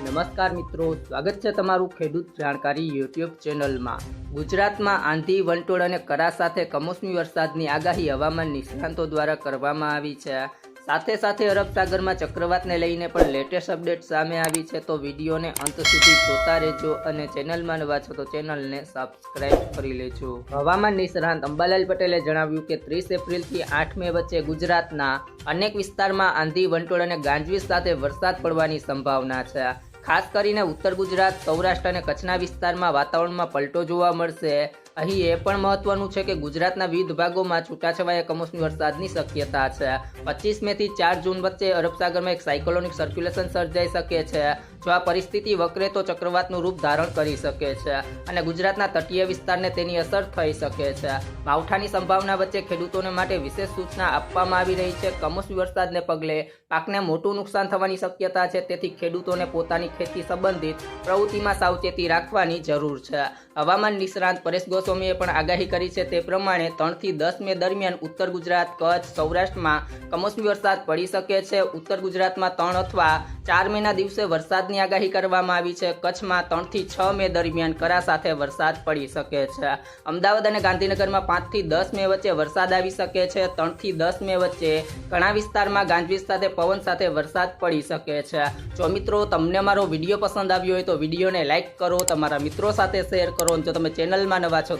નમસ્કાર મિત્રો, સ્વાગત છે તમારું ખેડૂત જાણકારી યુટ્યુબ ચેનલમાં. ગુજરાતમાં આંધી, વંટોળ અને કરા સાથે કમોસમી વરસાદની આગાહી હવામાન નિષ્ણાંતો દ્વારા કરવામાં આવી છે. સાથે સાથે અરબ સાગરમાં ચક્રવાતને લઈને પણ લેટેસ્ટ અપડેટ સામે આવી છે, તો વિડીયોને અંત સુધી જોતા રહેજો અને ચેનલમાં નવા છો તો ચેનલને સબસ્ક્રાઇબ કરી લેજો. હવામાન નિષ્ણાંત અંબાલાલ પટેલે જણાવ્યું કે ત્રીસ એપ્રિલથી આઠ મે વચ્ચે ગુજરાતના અનેક વિસ્તારમાં આંધી, વંટોળ અને ગાંજવીજ સાથે વરસાદ પડવાની સંભાવના છે. ખાસ કરીને ઉત્તર ગુજરાત સૌરાષ્ટ્ર અને કચ્છના વિસ્તારમાં વાતાવરણમાં પલટો જોવા મળશે. અહીં એ પણ મહત્વનું છે કે ગુજરાતના વિવિધ ભાગોમાં છૂટાછવાયા કમોસમી વરસાદની શક્યતા છે. પચીસ મે થી ચાર જૂન વચ્ચે અરબ સાગરમાં એક સાયકોલોનિક સર્ક્યુલેશન સર્જાઈ શકે છે, જો આ પરિસ્થિતિ વકરે તો ચક્રવાતનું રૂપ ધારણ કરી શકે છે અને ગુજરાતના તટીય વિસ્તારને તેની અસર થઈ શકે છે. માવઠાની સંભાવના વચ્ચે ખેડૂતોને માટે વિશેષ સૂચના આપવામાં આવી રહી છે. કમોસમી વરસાદને પગલે પાકને મોટું નુકસાન થવાની શક્યતા છે, તેથી ખેડૂતોને પોતાની ખેતી સંબંધિત પ્રવૃત્તિમાં સાવચેતી રાખવાની જરૂર છે. હવામાન નિષ્ણાંત પરેશ ગોસ્વામીએ પણ આગાહી કરી છે તે પ્રમાણે ત્રણથી દસ મે દરમિયાન ઉત્તર ગુજરાત, કચ્છ, સૌરાષ્ટ્રમાં કમોસમી વરસાદ પડી શકે છે. ઉત્તર ગુજરાતમાં ત્રણ અથવા ચાર મેના દિવસે વરસાદની આગાહી કરવામાં આવી છે. કચ્છમાં ત્રણથી છ મે દરમિયાન કરા સાથે વરસાદ પડી શકે છે. અમદાવાદ અને ગાંધીનગરમાં પાંચથી દસ મે વચ્ચે વરસાદ આવી શકે છે. ત્રણથી દસ મે વચ્ચે ઘણા વિસ્તારમાં ગાંજવીજ સાથે પવન સાથે વરસાદ પડી શકે છે. જો મિત્રો તમને મારો વીડિયો પસંદ આવ્યો હોય તો વિડીયોને લાઇક કરો, તમારા મિત્રો સાથે શેર કરો જો તમે ચેનલમાં નવા છો